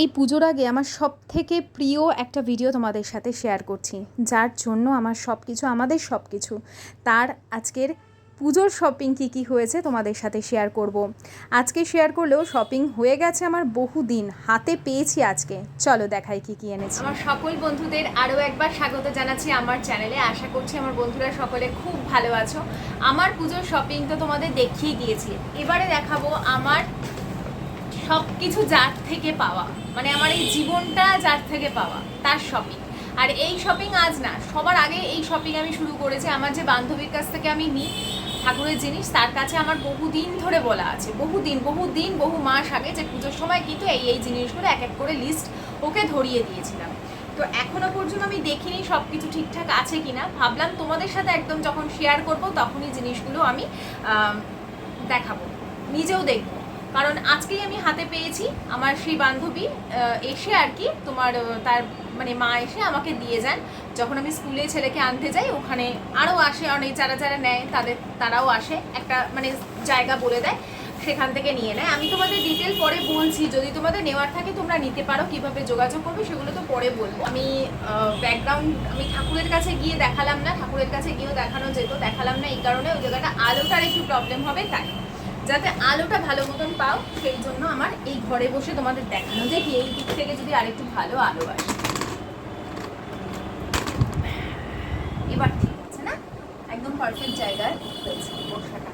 এই পুজোর আগে আমার সব থেকে প্রিয় একটা ভিডিও তোমাদের সাথে শেয়ার করছি। যার জন্য আমার সব কিছু আমাদের সব কিছু তার আজকের পুজোর শপিং কী কী হয়েছে তোমাদের সাথে শেয়ার করব। আজকে শেয়ার করলেও শপিং হয়ে গেছে আমার বহু দিন, হাতে পেয়েছি আজকে। চলো দেখাই কী কী এনেছি। আমার সকল বন্ধুদের আরও একবার স্বাগত জানাচ্ছি আমার চ্যানেলে আশা করছি আমার বন্ধুরা সকলে খুব ভালো আছো। আমার পুজোর শপিং তো তোমাদের দেখিয়ে দিয়েছি। এবারে দেখাবো আমার সব কিছু যার থেকে পাওয়া। মানে আমার এই জীবনটা যার থেকে পাওয়া তার শপিং আর এই শপিং আজ না সবার আগে এই শপিং আমি শুরু করেছি। আমার যে বান্ধবীর কাছ থেকে আমি নিই ঠাকুরের জিনিস তার কাছে আমার বহু দিন ধরে বলা আছে। বহু দিন বহু মাস আগে যে পুজোর সময় কিন্তু এই এই জিনিসগুলো এক এক করে লিস্ট ওকে ধরিয়ে দিয়েছিলাম। তো এখনও পর্যন্ত আমি দেখিনি সব কিছু ঠিকঠাক আছে কিনা। ভাবলাম তোমাদের সাথে একদম যখন শেয়ার করব তখনই জিনিসগুলো আম, দেখাবো। নিজেও দেখব। কারণ আজকেই আমি হাতে পেয়েছি আমার সেই বান্ধবী এসে আর কি তোমার তার মানে মা এসে আমাকে দিয়ে যান। যখন আমি স্কুলে ছেলেকে আনতে যাই, ওখানে আরও আসে অনেক, যারা যারা নেয় তাদের, তারাও আসে, একটা মানে জায়গা বলে দেয়, সেখান থেকে নিয়ে নেয়। আমি তোমাদের ডিটেল পরে বলছি, যদি তোমাদের নেওয়ার থাকে তোমরা নিতে পারো, কীভাবে যোগাযোগ করবে সেগুলো তো পরে বলব। আমি ব্যাকগ্রাউন্ড আমি ঠাকুরের কাছে গিয়ে দেখালাম না, ঠাকুরের কাছে গিয়েও দেখানো যেত, দেখালাম না এই কারণে ওই জায়গাটা আলোটার একটু প্রবলেম হবে তাই। যাতে আলোটা ভালো মতন পাও, সেই জন্য আমার এই ঘরে বসে তোমাদের দেখানো যে কি এই দিক থেকে যদি আরেকটু ভালো আলো আসে। এবার ঠিক আছে না? একদম পারফেক্ট জায়গায় বসাটা।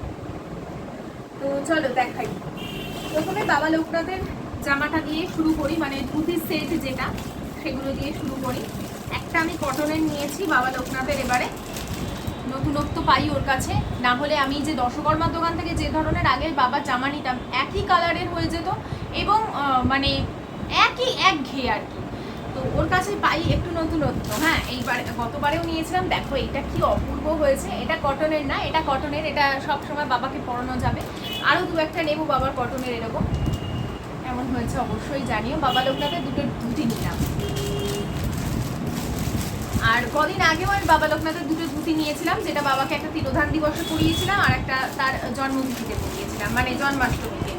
তো চলো দেখাই। প্রথমে বাবা লোকনাথের জামাটা দিয়ে শুরু করি মানে ধুতির সেট যেটা, সেগুলো দিয়ে শুরু করি। একটা আমি কটনের নিয়েছি বাবা লোকনাথের এবারে। নতুনত্ব পাই ওর কাছে। না হলে আমি যে দশকর্মার দোকান থেকে যে ধরনের আগের বাবার জামা নিতাম, একই কালারের হয়ে যেত এবং মানে একই এক ঘেয়ে আর কি। তো ওর কাছে পাই একটু নতুনত্ব। হ্যাঁ এইবার গতবারেও নিয়েছিলাম। দেখো এটা কি অপূর্ব হয়েছে। এটা কটনের না, এটা কটনের এটা সব সময় বাবাকে পরানো যাবে। আরও দু একটা নেব বাবার কটনের এরকম। এমন হয়েছে অবশ্যই জানিও। বাবা লোকটাকে দুটো ধুতি নিলাম। আর কদিন আগেও আমি বাবা লোকনাথের দুটো ধুতি নিয়েছিলাম, যেটা বাবাকে একটা তিরোধান দিবসে পরিয়েছিলাম আর একটা তার জন্মতিথিতে পরিয়েছিলাম মানে জন্মাষ্টমীতে।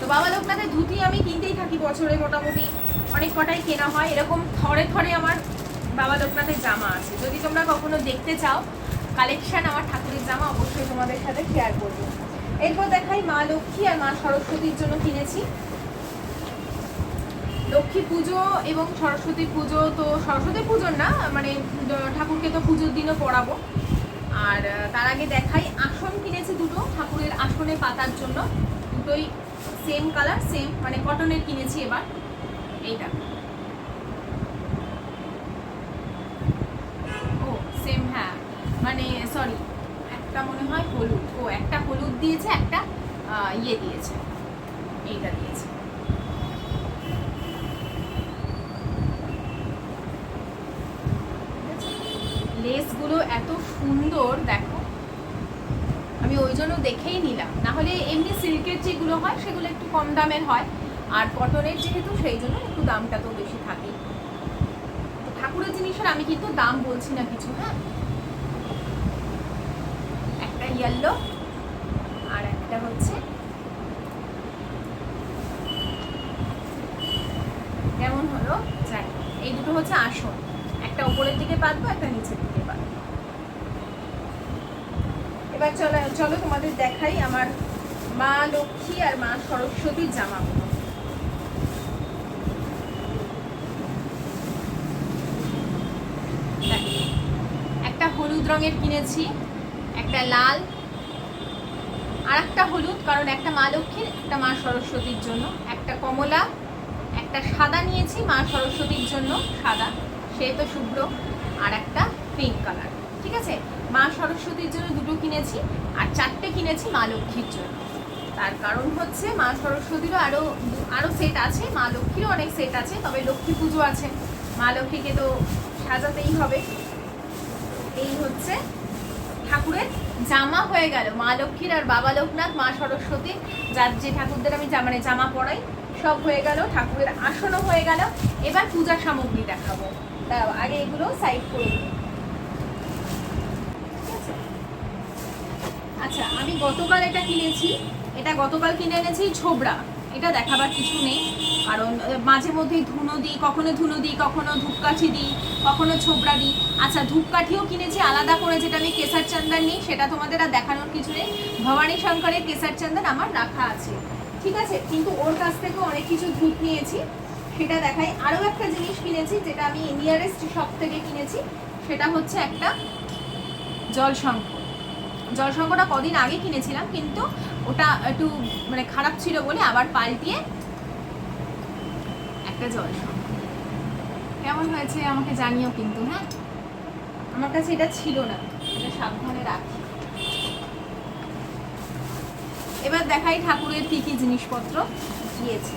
তো বাবা লোকনাথের ধুতি আমি কিনতেই থাকি বছরে মোটামুটি, অনেক কটাই কেনা হয়। এরকম থরে থরে আমার বাবা লোকনাথের জামা আছে। যদি তোমরা কখনো দেখতে চাও কালেকশন আমার ঠাকুরের জামা অবশ্যই তোমাদের সাথে শেয়ার করব। এরপর দেখাই মা লক্ষ্মী আর মা সরস্বতীর জন্য কিনেছি। লক্ষ্মী পুজো এবং সরস্বতী পুজো তো সরস্বতী পুজোর না মানে ঠাকুরকে তো পুজোর দিনও পড়াবো। আর তার আগে দেখাই, আসন কিনেছি দুটো, ঠাকুরের আসনে পাতার জন্য। দুটোই সেম কালার সেম মানে কটনের কিনেছি এবার, এইটা। ও সেম হ্যাঁ। মানে সরি একটা মনে হয় হলুদ। ও, একটা হলুদ দিয়েছে, একটা ইয়ে দিয়েছে। এইটা দিয়েছে। লেসগুলো এত সুন্দর, দেখো। আমি ওই জন্য দেখেই নিলাম। না হলে এমনি সিল্কের যেগুলো হয়, সেগুলো একটু কম দামের হয়। আর কটনের যেহেতু, সেই জন্য একটু দামটা তো বেশি থাকে। তো ঠাকুরের জিনিসের আমি কিন্তু দাম বলছি না কিছু হ্যাঁ? একটা ইয়েলো আর একটা হচ্ছে কেমন হলো? যাই এই দুটো হচ্ছে আসন একটা উপরের দিকে পাতবো একটা নিচের দিকে পাতবো এবার চলো চলো তোমাদের দেখাই আমার মা লক্ষ্মী আর মা সরস্বতীর দেখো, একটা হলুদ রঙের কিনেছি একটা লাল আর একটা হলুদ কারণ একটা মা লক্ষ্মীর একটা মা সরস্বতীর জন্য। একটা কমলা একটা সাদা নিয়েছি মা সরস্বতীর জন্য সাদা। সে তো শুভ্র আর একটা পিঙ্ক কালার ঠিক আছে? মা সরস্বতীর জন্য দুটো কিনেছি আর চারটে কিনেছি মা লক্ষ্মীর জন্য। তার কারণ হচ্ছে মা সরস্বতীরও আরও আরও সেট আছে, মা লক্ষ্মীরও অনেক সেট আছে, তবে লক্ষ্মী পুজো আছে। মা লক্ষ্মীকে তো সাজাতেই হবে। এই হচ্ছে ঠাকুরের জামা হয়ে গেল। মা লক্ষ্মীর আর বাবা লোকনাথ, মা সরস্বতী, যার যে ঠাকুরদের আমি মানে জামা পরাই, সব হয়ে গেল। ঠাকুরের আসনও হয়ে গেল। এবার পূজা সামগ্রী দেখাবো। দাঁড়াও আগে এগুলো সাইড করে আছে? আচ্ছা আমি গতকাল এটা কিনেছি, এটা গতকাল কিনে এনেছি ছোবড়া। এটা এটা দেখাবার কিছু নেই, কারণ মাঝে মধ্যেই ধুনো দিই, কখনো ধুনো দিই, কখনো ধূপকাঠি দিই, কখনো ছোবড়া দিই। আচ্ছা ধূপকাঠিও কিনেছি আলাদা করে, যেটা আমি কেসার চন্দন নিই, সেটা তোমাদের আর দেখানোর কিছু নেই। ভবানী শঙ্করের কেসার চন্দন আমার রাখা আছে। ঠিক আছে? কিন্তু ওর কাছ থেকে অনেক কিছু ধূপ নিয়েছি। সেটা দেখাই। আরও একটা জিনিস কিনেছি, যেটা আমি নিয়ারেস্ট শপ থেকে কিনেছি, সেটা হচ্ছে একটা জলশঙ্খ জলশঙ্খটা কদিন আগে কিনেছিলাম, কিন্তু ওটা একটু মানে খারাপ ছিল বলে আবার পাল্টিয়ে একটা জলশঙ্খ কেমন হয়েছে আমাকে জানিও কিন্তু হ্যাঁ? আমার কাছে এটা ছিল না, এটা সাবধানে রাখি। এবার দেখাই ঠাকুরের কি কি জিনিসপত্র দিয়েছে।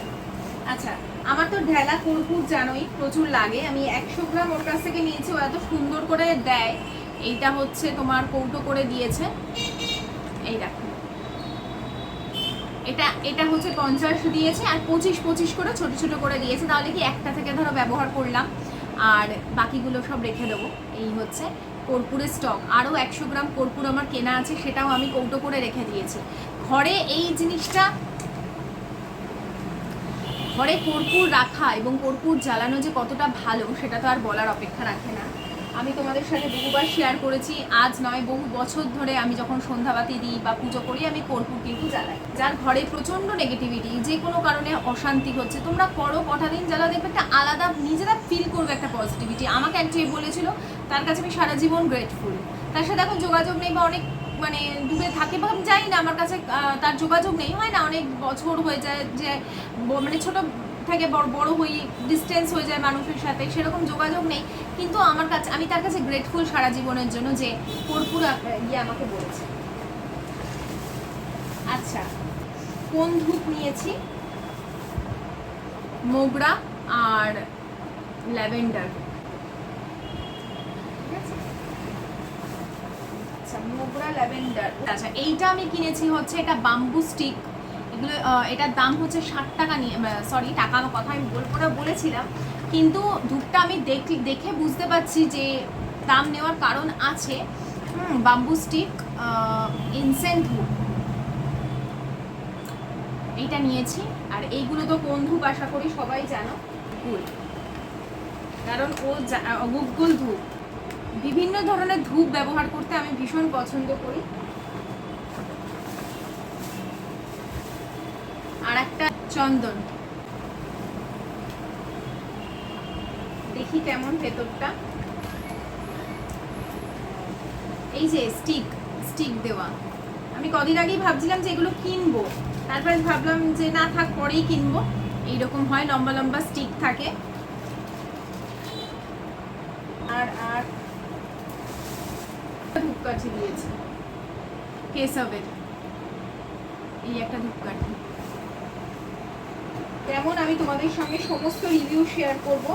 আচ্ছা আমার তো ঢেলা কর্পূর জানোই, প্রচুর লাগে। আমি একশো গ্রাম ওর কাছ থেকে নিয়েছি, ও এত সুন্দর করে দেয়। এইটা হচ্ছে তোমার কৌটো করে দিয়েছে। এই দেখো। এটা এটা হচ্ছে পঞ্চাশ দিয়েছে, আর পঁচিশ পঁচিশ করে ছোট ছোট করে দিয়েছে। তাহলে কি একটা থেকে ধরো ব্যবহার করলাম। আর বাকিগুলো সব রেখে দেবো। এই হচ্ছে কর্পূরের স্টক। আরও একশো গ্রাম কর্পূর আমার কেনা আছে, সেটাও আমি কৌটো করে রেখে দিয়েছি। ঘরে এই জিনিসটা ঘরে কর্পূর রাখা এবং কর্পূর জ্বালানো যে কতটা ভালো, সেটা তো আর বলার অপেক্ষা রাখে না। আমি তোমাদের সাথে বহুবার শেয়ার করেছি, আজ নয়, বহু বছর ধরে আমি যখন সন্ধ্যাবাতি দিই বা পুজো করি, আমি কর্পূর কিন্তু জ্বালাই। যার ঘরে প্রচণ্ড নেগেটিভিটি যে কোনো কারণে অশান্তি হচ্ছে। তোমরা করো, কটা দিন জ্বালা দেখবে একটা আলাদা, নিজেরা ফিল করবে একটা পজিটিভিটি আমাকে একটি বলেছিল, তার কাছে আমি সারা জীবন গ্রেটফুল তার সাথে এখন যোগাযোগ নেই বা অনেক মানে দূরে থাকে বা আমি না, আমার কাছে তার যোগাযোগ নেই। হয় না, অনেক বছর হয়ে যায় যে মানে ছোট থেকে বড় বড় হই ডিস্টেন্স হয়ে যায় মানুষের সাথে, সেরকম যোগাযোগ নেই। কিন্তু আমার কাছে, আমি তার কাছে গ্রেটফুল সারা জীবনের জন্য যে কর্পূর ইয়ে আমাকে বলেছে। আচ্ছা কোন ধূপ নিয়েছি? মোগরা আর ল্যাভেন্ডার ঠিক আছে আচ্ছা মোগরা ল্যাভেন্ডার। আচ্ছা এইটা আমি কিনেছি হচ্ছে এটা বাম্বু স্টিক এগুলো এটার দাম হচ্ছে ষাট টাকা নিয়ে সরি টাকা কথা আমি বলব না বলেছিলাম। কিন্তু ধূপটা আমি দেখি বুঝতে পারছি যে দাম নেওয়ার কারণ আছে। হুম বাম্বু স্টিক ইনসেন্ট ধূপ এইটা নিয়েছি। আর এইগুলো তো কোন ধূপ আশা করি সবাই জানো গুল কারণ ও গুগল ধূপ বিভিন্ন ধরনের ধূপ ব্যবহার করতে আমি ভীষণ পছন্দ করি। আর একটা চন্দন। দেখি কেমন ভেতরটা। এই যে স্টিক স্টিক দেওয়া। আমি কদিন আগেই ভাবছিলাম যে এগুলো কিনবো। তারপরে ভাবলাম যে না থাক, পরেই কিনবো। এইরকম হয়, লম্বা লম্বা স্টিক থাকে। আর আর ধূপকাঠি দিয়েছে। কেশবের। এই একটা ধূপকাঠি। তেমন আমি তোমাদের সঙ্গে সমস্ত রিভিউ শেয়ার করব।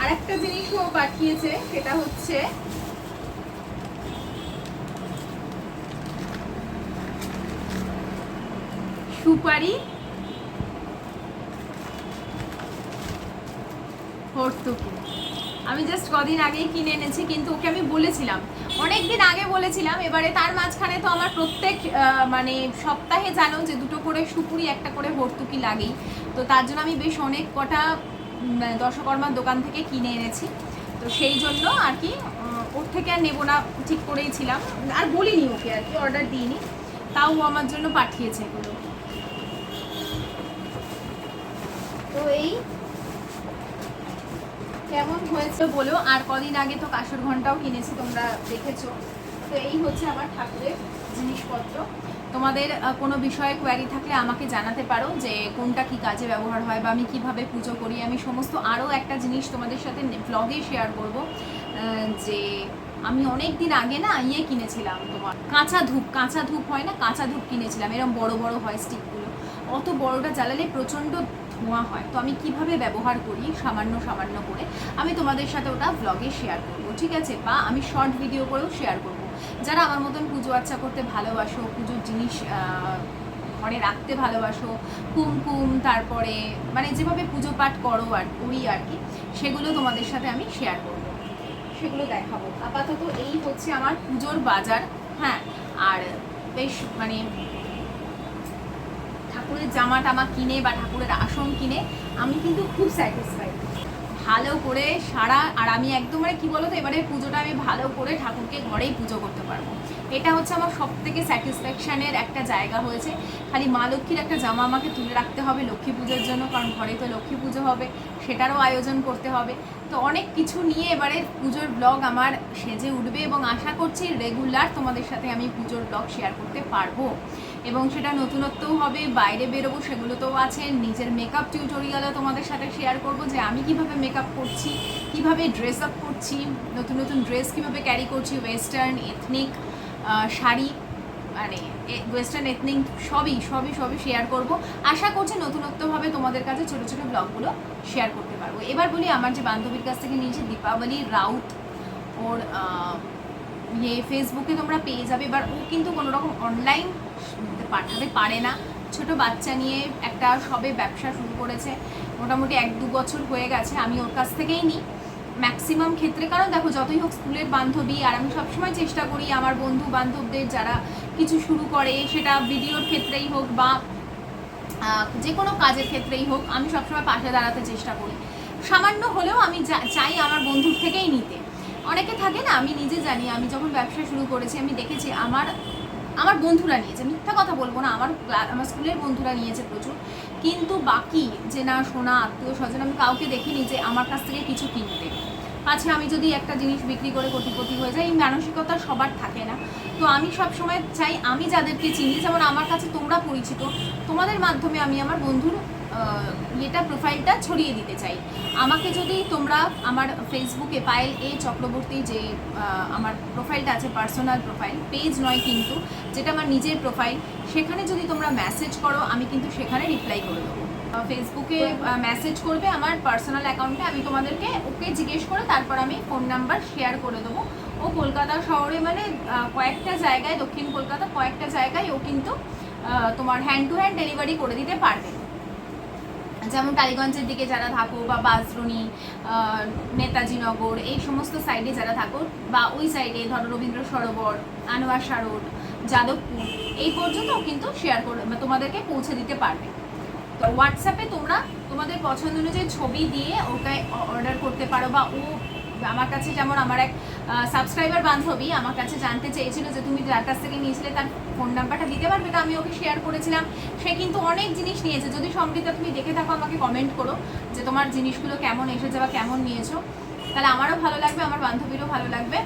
আর একটা জিনিসও পাঠিয়েছে, সেটা হচ্ছে সুপারি হর্তুকি। আমি জাস্ট কদিন আগেই কিনে এনেছি, কিন্তু ওকে আমি বলেছিলাম। অনেক দিন আগে বলেছিলাম, এবারে তার মাঝখানে তো আমার প্রত্যেক মানে সপ্তাহে জানো যে দুটো করে সুপুরি, একটা করে ভর্তুকি লাগেই। তো তার জন্য আমি বেশ অনেক কটা দশকর্মার দোকান থেকে কিনে এনেছি। তো সেই জন্য আর কি ওর থেকে আর নেব না, ঠিক করেই ছিলাম। আর বলিনি ওকে আর কি অর্ডার দিইনি। তাও আমার জন্য পাঠিয়েছে এগুলো। তো এই কেমন হয়েছে বলো? আর কদিন আগে তো কাসর ঘন্টাও কিনেছি, তোমরা দেখেছ। তো এই হচ্ছে আমার ঠাকুরের জিনিসপত্র। তোমাদের কোনো বিষয়ে কোয়ারি থাকলে আমাকে জানাতে পারো যে কোনটা কি কাজে ব্যবহার হয় বা আমি কীভাবে পুজো করি। আমি সমস্ত আরও একটা জিনিস তোমাদের সাথে ব্লগে শেয়ার করব যে আমি অনেক দিন আগে না ইয়ে কিনেছিলাম তোমার, কাঁচা ধূপ কাঁচা ধূপ হয় না? কাঁচা ধূপ কিনেছিলাম। এরকম বড় বড় হয় স্টিকগুলো অত বড়টা জ্বালালে প্রচণ্ড ধোঁয়া হয়। তো আমি কীভাবে ব্যবহার করি? সামান্য সামান্য করে। আমি তোমাদের সাথে ওটা ব্লগে শেয়ার করব, ঠিক আছে? বা আমি শর্ট ভিডিও করেও শেয়ার করব। যারা আমার মতন পুজো আর্চা করতে ভালোবাসো, পুজোর জিনিস ঘরে রাখতে ভালোবাসো, কুমকুম, তারপরে মানে যেভাবে পুজো পাঠ করো আর করি আর কি, সেগুলো তোমাদের সাথে আমি শেয়ার করব। সেগুলো দেখাবো। আপাতত এই হচ্ছে আমার পুজোর বাজার। হ্যাঁ আর বেশ মানে ঠাকুরের জামা টামা কিনে বা ঠাকুরের আসন কিনে, আমি কিন্তু খুব স্যাটিসফাইড ভালো করে সারা, আর আমি একদম মানে কী বলতো, এবারে পুজোটা আমি ভালো করে ঠাকুরকে ঘরেই পুজো করতে পারব। এটা হচ্ছে আমার সব থেকে স্যাটিসফ্যাকশানের একটা জায়গা হয়েছে। খালি মা লক্ষ্মীর একটা জামা আমাকে তুলে রাখতে হবে লক্ষ্মী পুজোর জন্য, কারণ ঘরে তো লক্ষ্মী পুজো হবে, সেটারও আয়োজন করতে হবে। তো অনেক কিছু নিয়ে এবারে পুজোর ব্লগ আমার সেজে উঠবে এবং আশা করছি রেগুলার তোমাদের সাথে আমি পুজোর ব্লগ শেয়ার করতে পারব। এবং সেটা নতুনত্বও হবে, বাইরে বেরোবো সেগুলোতেও আছে। নিজের মেকআপ টিউটোরিয়ালও তোমাদের সাথে শেয়ার করব যে আমি কীভাবে মেকআপ করছি, কীভাবে ড্রেস আপ করছি, নতুন নতুন ড্রেস কীভাবে ক্যারি করছি ওয়েস্টার্ন এথনিক শাড়ি মানে ওয়েস্টার্ন এথনিক সবই সবই সবই শেয়ার করব। আশা করছি নতুনত্বভাবে তোমাদের কাছে ছোটো ছোটো ব্লগগুলো শেয়ার করতে পারব। এবার বলি আমার যে বান্ধবীর কাছ থেকে নিয়েছি দীপাবলি রাউত। ওর ইয়ে ফেসবুকে তোমরা পেয়ে যাবে। এবার ও কিন্তু কোনো রকম অনলাইন পাঠাতে পারে না। ছোট বাচ্চা নিয়ে একটা সবে ব্যবসা শুরু করেছে। মোটামুটি এক দু বছর হয়ে গেছে, আমি ওর কাছ থেকেই নিই। ম্যাক্সিমাম ক্ষেত্রে, কারণ দেখো, যতই হোক স্কুলের বান্ধবী, আর আমি সবসময় চেষ্টা করি আমার বন্ধু বান্ধবদের যারা কিছু শুরু করে, সেটা ভিডিওর ক্ষেত্রেই হোক বা যে কোনো কাজের ক্ষেত্রেই হোক, আমি সবসময় পাশে দাঁড়াতে চেষ্টা করি। সামান্য হলেও আমি চাই আমার বন্ধুর থেকেই নিতে। অনেকে থাকে না, আমি নিজে জানি, আমি যখন ব্যবসা শুরু করেছি, আমি দেখেছি আমার আমার বন্ধুরা নিয়েছে, মিথ্যা কথা বলব না, আমার আমার স্কুলের বন্ধুরা নিয়েছে প্রচুর। কিন্তু বাকি যে না, সোনা, আত্মীয় স্বজন, আমি কাউকে দেখিনি যে আমার কাছ থেকে কিছু কিনতে পাছে আমি যদি একটা জিনিস বিক্রি করে কোটিপতি হয়ে যাই, এই মানসিকতা সবার থাকে না। তো আমি সব সময় চাই, আমি যাদেরকে চিনি, যেমন আমার কাছে তোমরা পরিচিত, তোমাদের মাধ্যমে আমি আমার বন্ধুর ইয়েটা প্রোফাইলটা ছড়িয়ে দিতে চাই। আমাকে যদি তোমরা আমার ফেসবুকে পায়েল এ চক্রবর্তী যে আমার প্রোফাইলটা আছে পার্সোনাল প্রোফাইল পেজ নয় কিন্তু, যেটা আমার নিজের প্রোফাইল সেখানে যদি তোমরা মেসেজ করো, আমি কিন্তু সেখানে রিপ্লাই করে দেবো। ফেসবুকে মেসেজ করবে আমার পার্সোনাল অ্যাকাউন্টে আমি তোমাদেরকে ওকে জিজ্ঞেস করে তারপর আমি ফোন নাম্বার শেয়ার করে দেবো। ও কলকাতা শহরে মানে কয়েকটা জায়গায়, দক্ষিণ কলকাতা কয়েকটা জায়গায় ও কিন্তু তোমার হ্যান্ড টু হ্যান্ড ডেলিভারি করে দিতে পারবে। যেমন টালিগঞ্জের দিকে যারা থাকো বা বাসরুনি আহ, নেতাজি নগর এই সমস্ত সাইডে যারা থাকো বা ওই সাইডে ধরো রবীন্দ্র সরোবর আনোয়ার রোড যাদবপুর এই পর্যন্ত কিন্তু শেয়ার করে তোমাদেরকে পৌঁছে দিতে পারবে। তো হোয়াটসঅ্যাপে তোমরা তোমাদের পছন্দ অনুযায়ী ছবি দিয়ে ওকে অর্ডার করতে পারো বা ও আমার কাছে যেমন আমার এক সাবস্ক্রাইবার বান্ধবী আমার কাছে জানতে চেয়েছিল যে তুমি যার কাছ থেকে নিয়েছিলে, তার ফোন নাম্বারটা দিতে পারবে? তো আমি ওকে শেয়ার করেছিলাম। সে কিন্তু অনেক জিনিস নিয়েছে। যদি সমৃদ্ধা তুমি দেখে থাকো, আমাকে কমেন্ট করো যে তোমার জিনিসগুলো কেমন এসেছে বা কেমন নিয়েছো। তাহলে আমারও ভালো লাগবে, আমার বান্ধবীরও ভালো লাগবে।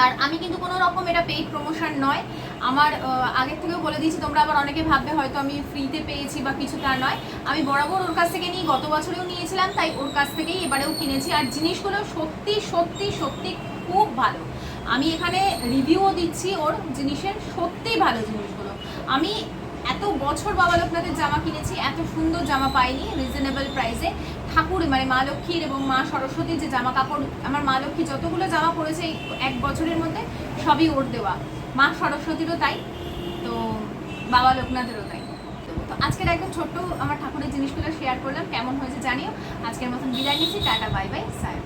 আর আমি কিন্তু কোনো রকম এটা পেইড প্রমোশন নয়। আমার আগের থেকেও বলে দিয়েছি, তোমরা আবার অনেকে ভাববে হয়তো আমি ফ্রিতে পেয়েছি বা কিছু তা নয়। আমি বরাবর ওর কাছ থেকে নিই গত বছরেও নিয়েছিলাম, তাই ওর কাছ থেকেই এবারেও কিনেছি। আর জিনিসগুলো সত্যি সত্যি সত্যি খুব ভালো। আমি এখানে রিভিউও দিচ্ছি ওর জিনিসের সত্যিই ভালো জিনিসগুলো। আমি এত বছর বাবা লোকনাথের জামা কিনেছি, এত সুন্দর জামা পাইনি রিজনেবল প্রাইসে ঠাকুর মানে মা লক্ষ্মীর এবং মা সরস্বতীর যে জামা কাপড়, আমার মা লক্ষ্মী যতগুলো জামা পরেছে এক বছরের মধ্যে সবই ওর দেওয়া। মা সরস্বতীরও তাই, তো বাবা লোকনাথেরও তাই। তো আজকের একদম ছোট্ট আমার ঠাকুরের জিনিসগুলো শেয়ার করলাম, কেমন হয়েছে জানিও। আজকের মতন বিদায় নিচ্ছি, টাটা বাই বাই সায়